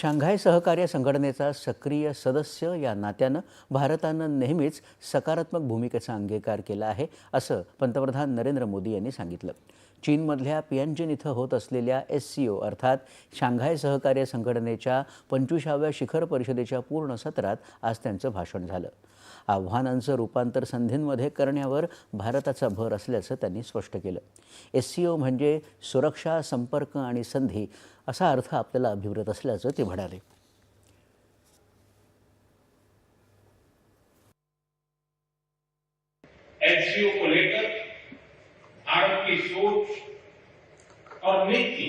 Shanghai सहकार्य संघटनेचा सक्रिय सदस्य या नात्यानं भारतानं नेहमीच सकारात्मक भूमिकेचा अंगीकार केला आहे असं पंतप्रधान नरेंद्र मोदी यांनी सांगितलं. चीनमधल्या पियानजिन इथं होत असलेल्या एस सी ओ अर्थात शांघाय सहकार्य संघटनेच्या पंचवीसाव्या शिखर परिषदेच्या पूर्ण सत्रात आज त्यांचं भाषण झालं. आव्हानांचं रूपांतर संधींमध्ये करण्यावर भारताचा भर असल्याचं त्यांनी स्पष्ट केलं. एस सी ओ म्हणजे सुरक्षा संपर्क आणि संधी असा अर्थ आपल्याला अभिप्रेत असल्याचं ते म्हणाले. को लेकर भारत की सोच और नीति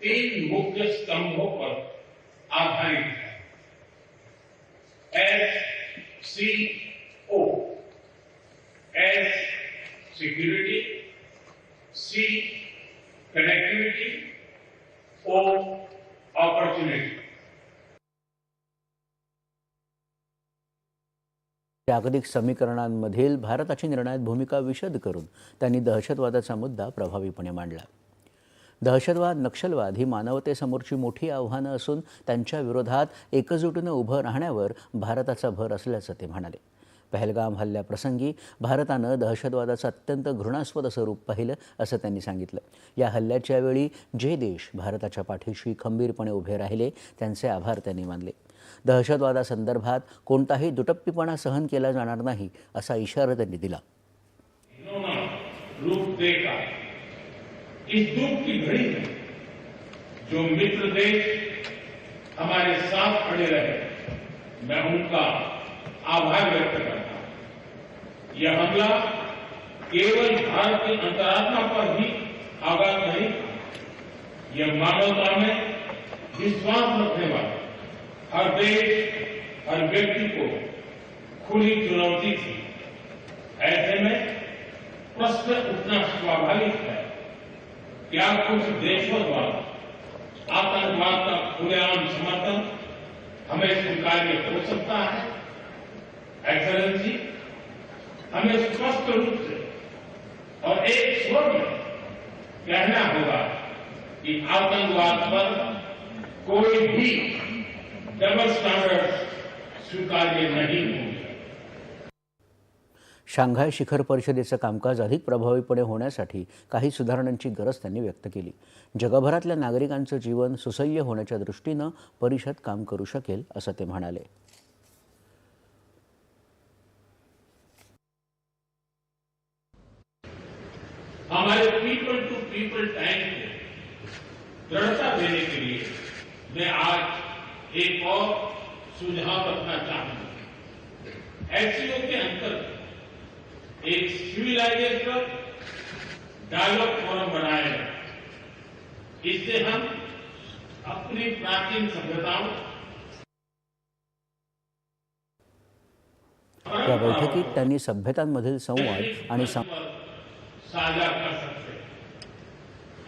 तीन मुख्य स्तंभों पर आधारित है। S CO as security, C connectivity, O opportunity. जागतिक समीकरणांमधील भारताची निर्णायक भूमिका विशद करून त्यांनी दहशतवादाचा मुद्दा प्रभावीपणे मांडला दहशतवाद नक्षलवाद ही मानवतेसमोरची मोठी आव्हानं असून त्यांच्या विरोधात एकजुटीनं उभं राहण्यावर भारताचा भर असल्याचं ते म्हणाले. पहलगाम हल्ल्याप्रसंगी भारतानं दहशतवादाचं अत्यंत घृणास्पद स्वरूप पाहिलं असं त्यांनी सांगितलं. या हल्ल्याच्या वेळी जे देश भारताच्या पाठीशी खंबीरपणे उभे राहिले त्यांचे आभार त्यांनी मानले. दहशतवादासंदर्भात कोणताही दुटप्पीपणा सहन केला जाणार नाही असा इशारा त्यांनी दिला. इस दुख की घड़ी में जो मित्र देश हमारे साथ खड़े रहे। मैं उनका आभार व्यक्त करता हूँ। यह हमला केवल भारत की अंतरात्मा पर ही आघात नहीं था। यह मानवता में विश्वास रखने वाले हर देश, हर व्यक्ति को खुली चुनौती थी। ऐसे में प्रश्न उठना स्वाभाविक है। क्या कुछ देशों द्वारा आतंकवाद का खुलेआम समर्थन हमें स्वीकार्य हो सकता है? एक्सलेंसी हमें स्पष्ट रूप से और एक स्वर में कहना होगा कि आतंकवाद पर कोई भी डबल स्टैंडर्ड स्वीकार्य नहीं होंगे। शांघाय शिखर परिषदेचं कामकाज अधिक प्रभावीपणे होण्यासाठी काही सुधारणांची गरज त्यांनी व्यक्त केली. जगभरातल्या नागरिकांचं जीवन सुसह्य होण्याच्या दृष्टीनं परिषद काम करू शकेल असं ते म्हणाले. हमारे पीपल टू पीपल टैंक को दृढ़ता देने के लिए मैं आज एक और सुझाव रखना चाहूंगा। एससीओ के अंतर्गत एक सिविलाइजेशन डायलॉग फोरम बनाया जाए इससे हम अपनी प्राचीन सभ्यताओं या बैठकीत त्यांनी सभ्यतांमधील संवाद आणि साझा कर सकते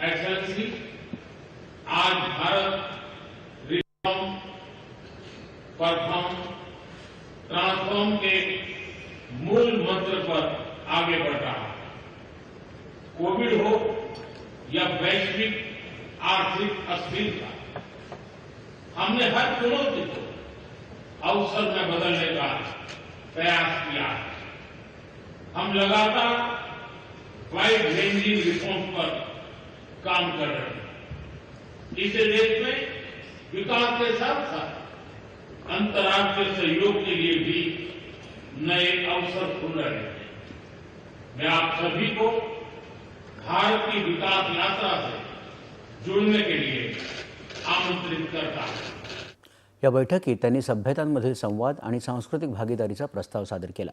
एक्सलेंसी आज भारत रिफॉर्म परफॉर्म ट्रांसफॉर्म के मूल मंत्र पर आगे बढ़ रहा है। कोविड हो या वैश्विक आर्थिक अस्थिरता, हमने हर चुनौती को अवसर में बदलने का प्रयास किया है। हम लगातार वाइड रेंजिंग रिफॉर्म पर काम कर रहे हैं। इसे देश में विकास के साथ साथ अंतर्राष्ट्रीय सहयोग के लिए भी नए अवसर खुल रहे हैं। मैं आप सभी को भारत की विकास यात्रा से जुड़ने के लिए आमंत्रित करता हूं। या बैठकीत त्यांनी सभ्यतांमधील संवाद आणि सांस्कृतिक भागीदारीचा प्रस्ताव सादर केला.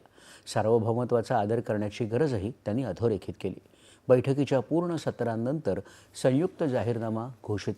सार्वभौमत्वाचा आदर करण्याची गरजही त्यांनी अधोरेखित केली. बैठकीच्या पूर्ण सत्रांनंतर संयुक्त जाहीरनामा घोषित केला.